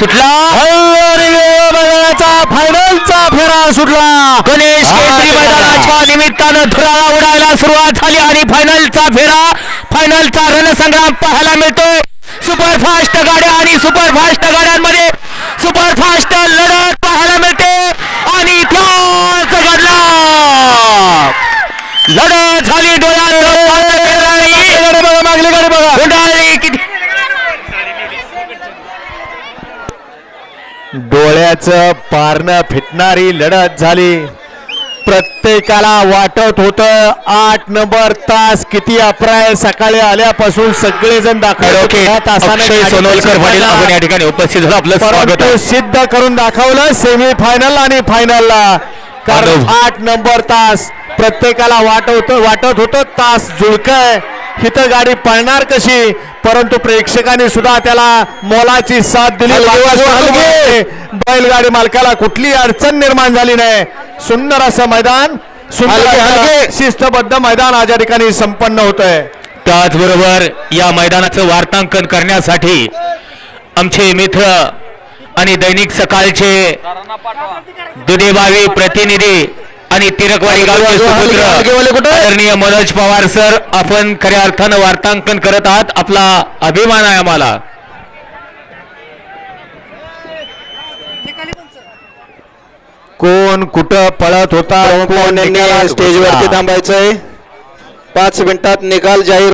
सुटला? मैदानाचा फायनलचा फेरा सुटला. गणेश केसरी मैदानाच्या निमित्तानं धुराळा उडायला सुरुवात झाली आणि फायनलचा फेरा फायनलचा रणसंग्राम पाहायला मिळतोय. सुपरफास्ट गाड्या आणि सुपरफास्ट गाड्यांमध्ये सुपरफास्ट लढत पाहायला मिळते. आणि त्याच घडला. लढत झाली डोळ्यात. डोळ्याचं पारणं फिटणारी लढत झाली. प्रत्येकाला वाटत होत आठ नंबर तास किती अप्राय सकाळी आल्यापासून सगळेजण आपण या ठिकाणी उपस्थित आपलं सिद्ध करून दाखवलं सेमी फायनल आणि फायनलला कारण. आठ नंबर तास प्रत्येकाला वाटत वाटत होतं तास जुळकय. हिथं गाडी पळणार कशी परंतु प्रेक्षकांनी सुद्धा त्याला मोलाची साथ दिली. बैलगाडी मालकाला कुठली अडचण निर्माण झाली नाही सुंदर असं मैदान सुंदर. शिस्तबद्ध मैदान आज या ठिकाणी संपन्न होत आहे त्याचबरोबर या मैदानाचं वार्तांकन करण्यासाठी आमचे मित्र आणि दैनिक सकाळचे दुधेबावी प्रतिनिधी आणि तिरकवाडी गावचे सुपुत्र आदरणीय मनोज पवार सर आपण खऱ्या अर्थानं वार्तांकन करत आहात. आपला अभिमान आहे आम्हाला. कोण कुठं पळत होता कोण स्टेजवरती. थांबायचंय? पाच मिनिटात निकाल जाहीर